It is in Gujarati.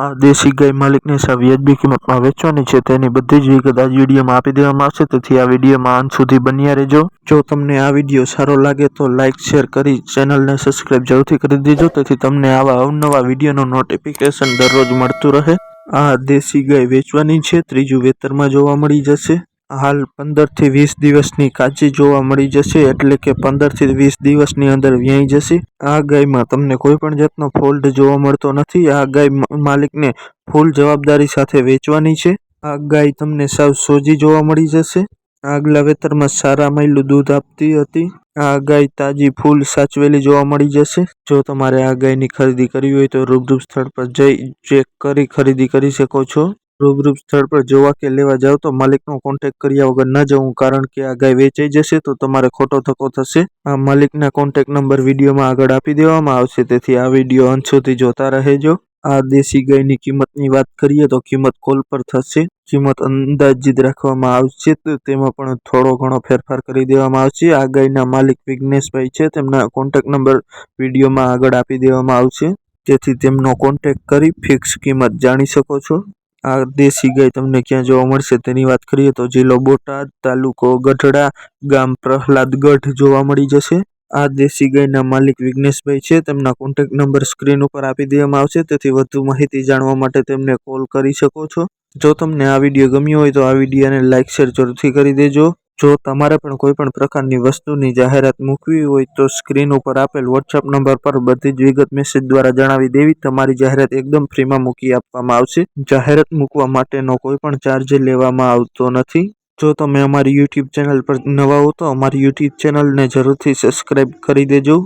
આ દેશી ગાય માલિકને વ્યાજબી કિંમતમાં વેચવાની છે. તેની બધી જ વિગત આ વિડીયોમાં આપી દેવામાં આવશે. તેથી આ વિડીયોમાં અંત સુધી બન્યા રહેજો. જો તમને આ વીડિયો સારો લાગે તો લાઇક શેર કરી ચેનલને સબસ્ક્રાઇબ જરૂરથી કરી દેજો. તેથી તમને આવા અવનવા વિડીયોનું નોટિફિકેશન દરરોજ મળતું રહે. આ દેશી ગાય વેચવાની છે. ત્રીજું વેતરમાં જોવા મળી જશે. હાલ પંદરથી વીસ દિવસની કાચી જોવા મળી જશે, એટલે કે પંદરથી વીસ દિવસની અંદર વ્યાઈ જશે. આ ગાયમાં તમને કોઈ પણ જાતનો ફોલ્ટ જોવા મળતો નથી. આ ગાય માલિકને ફૂલ જવાબદારી સાથે વેચવાની છે. આ ગાય તમને સાવ સોજી જોવા મળી જશે. આગલા વેતરમાં સારા મહિલું દૂધ આપતી હતી. આ ગાય તાજી ફૂલ સાચવેલી જોવા મળી જશે. જો તમારે આ ગાયની ખરીદી કરવી હોય તો રૂબરૂ સ્થળ પર જઈ ચેક કરી ખરીદી કરી શકો છો. રૂબરૂ સ્થળ પર જોવા કે લેવા જાવ તો માલિકનો કોન્ટેક્ટ કર્યા વગર ન જવું કારણ કે આ ગાય વેચાઈ જશે તો તમારે ખોટો ધક્કો થશે. આ માલિકના કોન્ટેક્ટ નંબર વિડીયોમાં આગળ આપી દેવામાં આવશે, તેથી આ વીડિયો અંત સુધી જોતા રહેજો. આ દેશી ગાયની કિંમતની વાત કરીએ તો કિંમત કોલ પર થશે. કિંમત અંદાજિત રાખવામાં આવશે તો તેમાં પણ થોડો ઘણો ફેરફાર કરી દેવામાં આવશે. આ ગાયના માલિક વિઘ્નેશભાઈ છે, તેમના કોન્ટેક્ટ નંબર વિડીયોમાં આગળ આપી દેવામાં આવશે. જેથી તેમનો કોન્ટેક્ટ કરી ફિક્સ કિંમત જાણી શકો છો. આ દેશી ગાય તમને ક્યાં જોવા મળશે તેની વાત કરીએ તો જિલ્લો બોટાદ, તાલુકો ગઢડા, ગામ પ્રહલાદગઢ જોવા મળી જશે. આ દેશી ગાયના માલિક વિઘ્નેશભાઈ છે. તેમના કોન્ટેક્ટ નંબર સ્ક્રીન ઉપર આપી દેવામાં આવશે. તેથી વધુ માહિતી જાણવા માટે તેમને કોલ કરી શકો છો. જો તમને આ વીડિયો ગમ્યો હોય તો આ વિડીયોને લાઇક શેર જરૂરથી કરી દેજો. જો તમારે પણ કોઈ પણ પ્રકારની વસ્તુની જાહેરાત મૂકવી હોય તો સ્ક્રીન ઉપર આપેલ વોટ્સઅપ નંબર પર બધી જ વિગત મેસેજ દ્વારા જણાવી દેવી. તમારી જાહેરાત એકદમ ફ્રીમાં મૂકી આપવામાં આવશે. જાહેરાત મૂકવા માટેનો કોઈ પણ ચાર્જ લેવામાં આવતો નથી. જો તમે અમારી યુટ્યુબ ચેનલ પર નવા હો તો અમારી યુટ્યુબ ચેનલને જરૂરથી સબસ્ક્રાઇબ કરી દેજો.